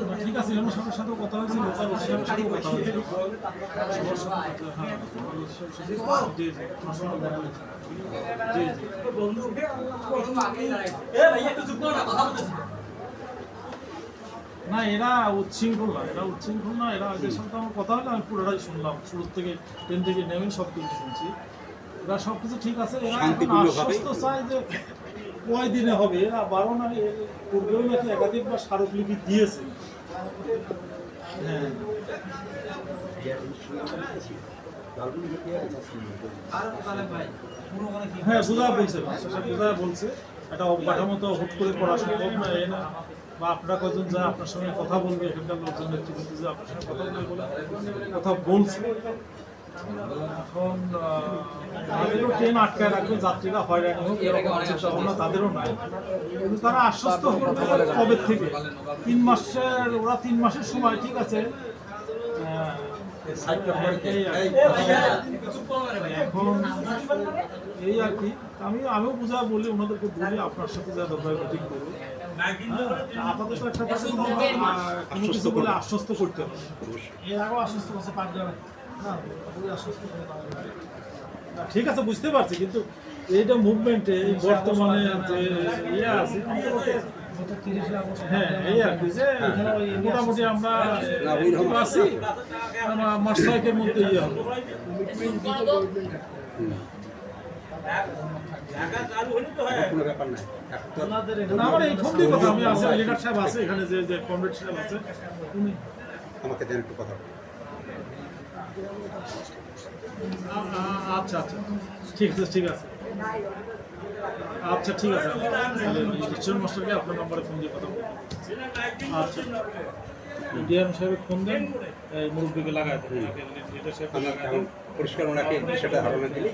না, ঠিক আছে আমার সবার সাথে কথা- হ্যাঁ, লোকাল ওসিয়ার সাথে- জি জি আমার সাথে কথা হয়েছে। না এরা উচ্ছৃঙ্খল না এরা উচ্ছৃঙ্খল না এরা আগের সাথে আমার কথা হলো আমি পুরোটাই শুনলাম শুরু থেকে ট্রেন থেকে নেমে সব কিছু শুনছি। এরা সব কিছু ঠিক আছে এরা এখন আশ্বস্ত চায় যে কয় দিনে হবে এরা বারো না পূর্বেও নাকি একাধিকবার স্মারকলিপি দিয়েছে। হ্যাঁ। হ্যাঁ বোঝা বলছে বোঝা বলছে একটা অবকাঠামো তো হুট করে করা সম্ভব না এ না। বা আপনারা কজন যা আপনার সঙ্গে কথা বলবে, এখানকার লোকজন নেতৃত্ব যে আপনার সঙ্গে কথা বলবে বলে, কথা বলছে। ট্রেন আটকায় যাত্রীরা হয়রানি হোক, এরকম তাদেরও কিন্তু তারা কবে থেকে? তিন মাসের, ওরা তিন মাসের সময়, ঠিক আছে। এখন এই আর কি, আমি আমিও বুঝা বলি, ওনাদেরকে বলি, আপনার সাথে যা দরকার মিটিং করব হ্যাঁ, আশ্বস্ত করতে হবে। এর আগেও আশ্বস্ত না আশ্বস্ত করে পাওয়া ঠিক আছে বুঝতে পারছি কিন্তু এইটা মুভমেন্টে এই বর্তমানে যে ইয়ে আছে হ্যাঁ এই আর কি যে মোটামুটি আমরা আছি মাস ছয়েকের মধ্যে ইয়ে হবে। আমাকে দেন একটু কথা। আচ্ছা আচ্ছা। ঠিক আছে ঠিক আছে। আচ্ছা ঠিক আছে। মাস্টারকে আপনার নাম্বারে ফোন দিয়ে কথা আচ্ছা। ডিএম সাহেবের ফোন দেন এই মুরব্বীকে লাগায় দেন। পরিষ্কার ওনাকে সেটা ধারণা দিলি।